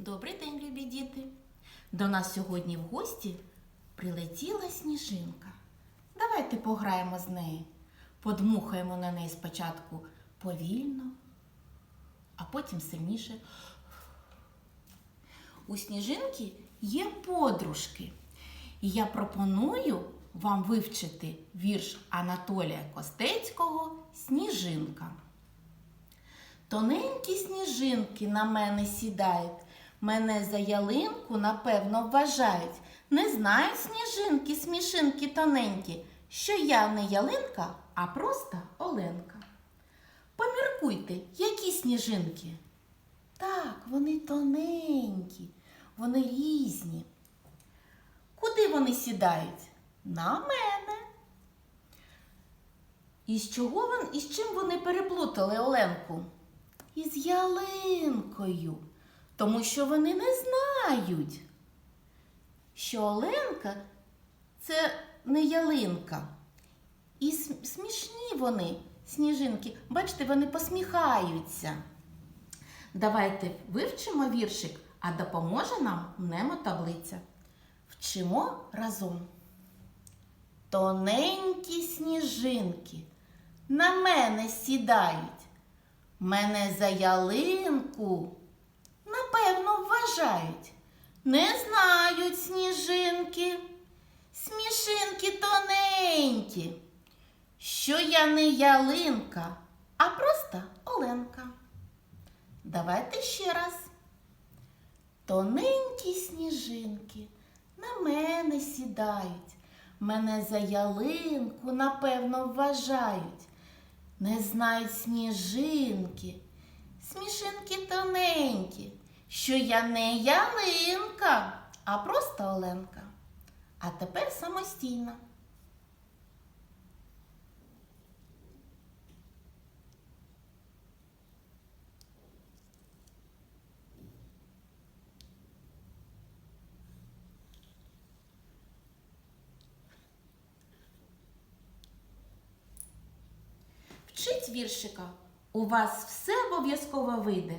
Добрий день, любі діти! До нас сьогодні в гості прилетіла сніжинка. Давайте пограємо з нею. Подмухаємо на неї спочатку повільно, а потім сильніше. У сніжинки є подружки. І я пропоную вам вивчити вірш Анатолія Костецького Сніжинка. Тоненькі сніжинки на мене сідають, мене за ялинку, напевно, вважають. Не знають сніжинки, смішинки тоненькі, що я не ялинка, а просто Оленка. Поміркуйте, які сніжинки? Так, вони тоненькі, вони різні. Куди вони сідають? На мене. І з чого вон, і з чим вони переплутали Оленку? Із ялинкою, тому що вони не знають, що Оленка це не ялинка. І смішні вони, сніжинки. Бачите, вони посміхаються. Давайте вивчимо віршик, а допоможе нам мнемотаблиця. Вчимо разом. Тоненькі сніжинки на мене сідають. Мене за ялинку, вважають. Не знають сніжинки, смішинки тоненькі, що я не ялинка, а просто Оленка. Давайте ще раз. Тоненькі сніжинки на мене сідають, мене за ялинку, напевно, вважають. Не знають сніжинки, смішинки тоненькі, що я не ялинка, а просто Оленка. А тепер самостійно. Вчить віршика. У вас все обов'язково вийде.